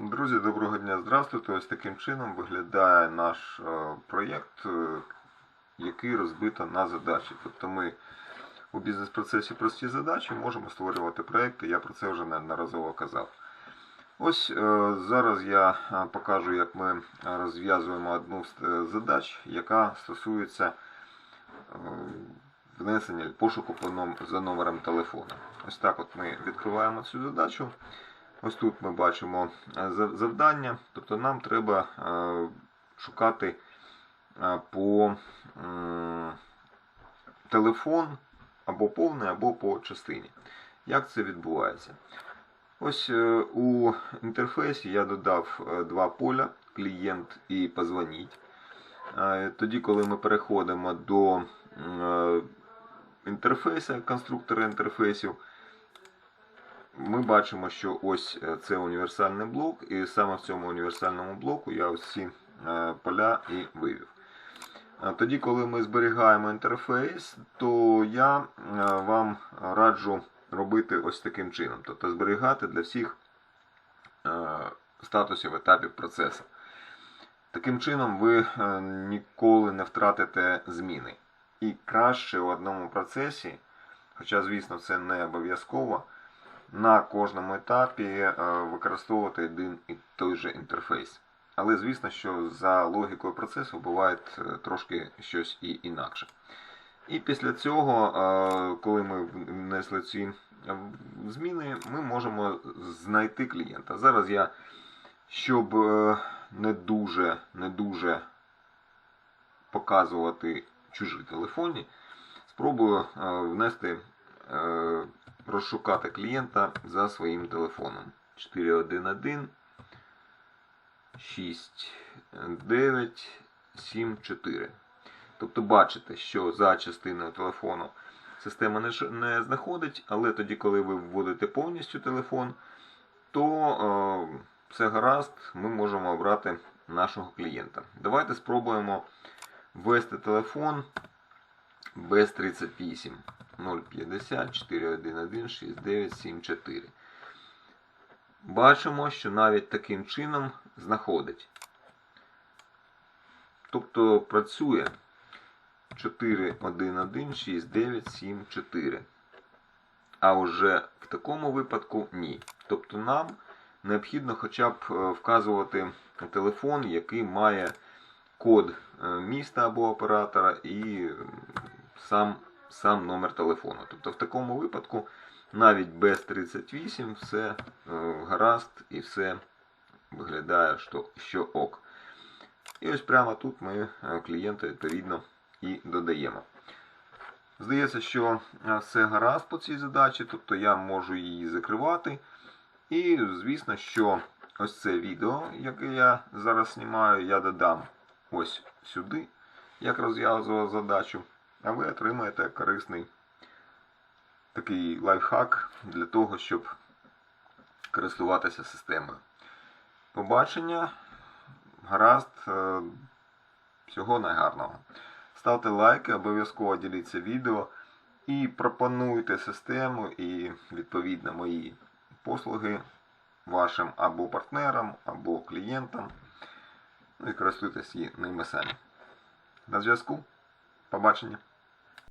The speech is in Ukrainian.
Друзі, доброго дня, здравствуйте. Ось таким чином виглядає наш е, проєкт, е, який розбито на задачі. Тобто ми у бізнес-процесі прості задачі можемо створювати проєкти, я про це вже неодноразово казав. Ось е, зараз я покажу, як ми розв'язуємо одну з задач, яка стосується внесення пошуку за номером телефона. Ось так от ми відкриваємо цю задачу. Ось тут ми бачимо е, завдання, тобто нам треба е, шукати е, по телефон або повний, або по частині. Як це відбувається? Ось у інтерфейсі я додав два поля клієнт і позвоніть. Тоді, коли ми переходимо до інтерфейсу, конструктора інтерфейсів, ми бачимо, що ось е, це універсальний блок, і саме в цьому універсальному блоку я ці е, поля і вивів. Тоді, коли ми зберігаємо інтерфейс, то я е, вам раджу робити ось таким чином, тобто зберігати для всіх е, статусів етапів процесу. Таким чином, ви е, ніколи не втратите зміни. І краще у одному процесі, хоча, звісно, це не обов'язково, на кожному етапі е, використовувати один і той же інтерфейс. Але звісно, що за логікою процесу буває е, трошки щось і інакше. І після цього, е, коли ми внесли ці зміни, ми можемо знайти клієнта. Зараз я, щоб не дуже, не дуже показувати чужі телефони, спробую внести, розшукати клієнта за своїм телефоном. 411 6974. Тобто бачите, що за частиною телефону система не знаходить, але тоді, коли ви вводите повністю телефон, то е, все гаразд, ми можемо обрати нашого клієнта. Давайте спробуємо ввести телефон без 38 050 411 6974. Бачимо, що навіть таким чином знаходить. Тобто працює 4116974. А вже в такому випадку ні. Тобто нам необхідно хоча б е, вказувати телефон, який має код е, міста або оператора і сам, сам номер телефону. Тобто в такому випадку навіть без 38 все е, гаразд і все виглядає, що, що ок. І ось прямо тут ми е, клієнта відповідно і додаємо. Здається, що е, все гаразд по цій задачі, тобто я можу її закривати. І звісно, що ось це відео, яке я зараз знімаю, я додам ось сюди, як розв'язував задачу, а ви отримаєте корисний такий лайфхак для того, щоб користуватися системою. Побачення, гаразд, е, всього найгарного. Ставте лайки, обов'язково діліться відео і пропонуйте систему і відповідно мої послуги вашим або партнерам, або клієнтам. Ну і користуйтесь ними самі. На зв'язку. Побачення.